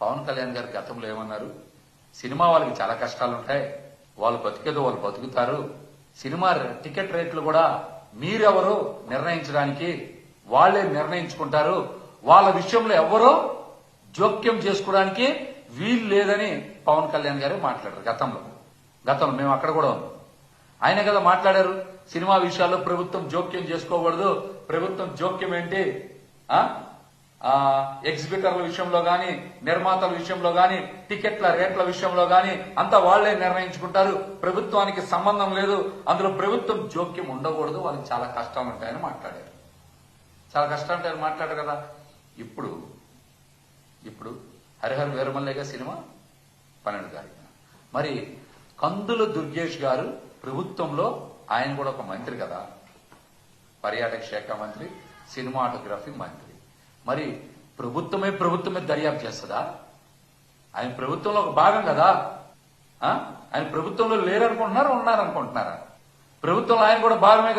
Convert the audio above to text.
పవన్ కళ్యాణ్ గారు గతంలో ఏమన్నారు? సినిమా వాళ్ళకి చాలా కష్టాలు ఉంటాయి వాళ్ళు బతికేదో వాళ్ళు బతుకుతారు. సినిమా టికెట్ రేట్లు కూడా మీరెవరు నిర్ణయించడానికి వాళ్ళే నిర్ణయించుకుంటారు. వాళ్ళ విషయంలో ఎవరో జోక్యం చేసుకోవడానికి వీలు లేదని పవన్ కళ్యాణ్ గారు మాట్లాడారు గతంలో. గతంలో మేము అక్కడ కూడా ఉన్నాం. ఆయన కదా మాట్లాడారు? సినిమా విషయాల్లో ప్రభుత్వం జోక్యం చేసుకోకూడదు. ప్రభుత్వం జోక్యం ఏంటి? ఎగ్జిబిటర్ల విషయంలో గాని నిర్మాతల విషయంలో గాని టికెట్ల రేట్ల విషయంలో గాని అంతా వాళ్ళే నిర్ణయించుకుంటారు. ప్రభుత్వానికి సంబంధం లేదు. అందులో ప్రభుత్వం జోక్యం ఉండకూడదు. వాళ్ళకి చాలా కష్టాలు ఉంటాయని మాట్లాడారు. చాలా కష్టాలు ఉంటాయని మాట్లాడారు కదా. ఇప్పుడు ఇప్పుడు హరిహర్ వీరమల్లేగా సినిమా పన్నెండు తారీఖున. మరి కందుల దుర్గేష్ గారు ప్రభుత్వంలో ఆయన కూడా ఒక మంత్రి కదా. పర్యాటక శాఖ మంత్రి సినిమాటోగ్రఫీ మంత్రి. మరి ప్రభుత్వమే ప్రభుత్వమే దర్యాప్తు చేస్తుందా? ఆయన ప్రభుత్వంలో ఒక భాగం కదా? ఆ? ఆయన ప్రభుత్వంలో లేరనుకుంటున్నారా ఉన్నారనుకుంటున్నారా? ప్రభుత్వంలో ఆయన కూడా భాగమే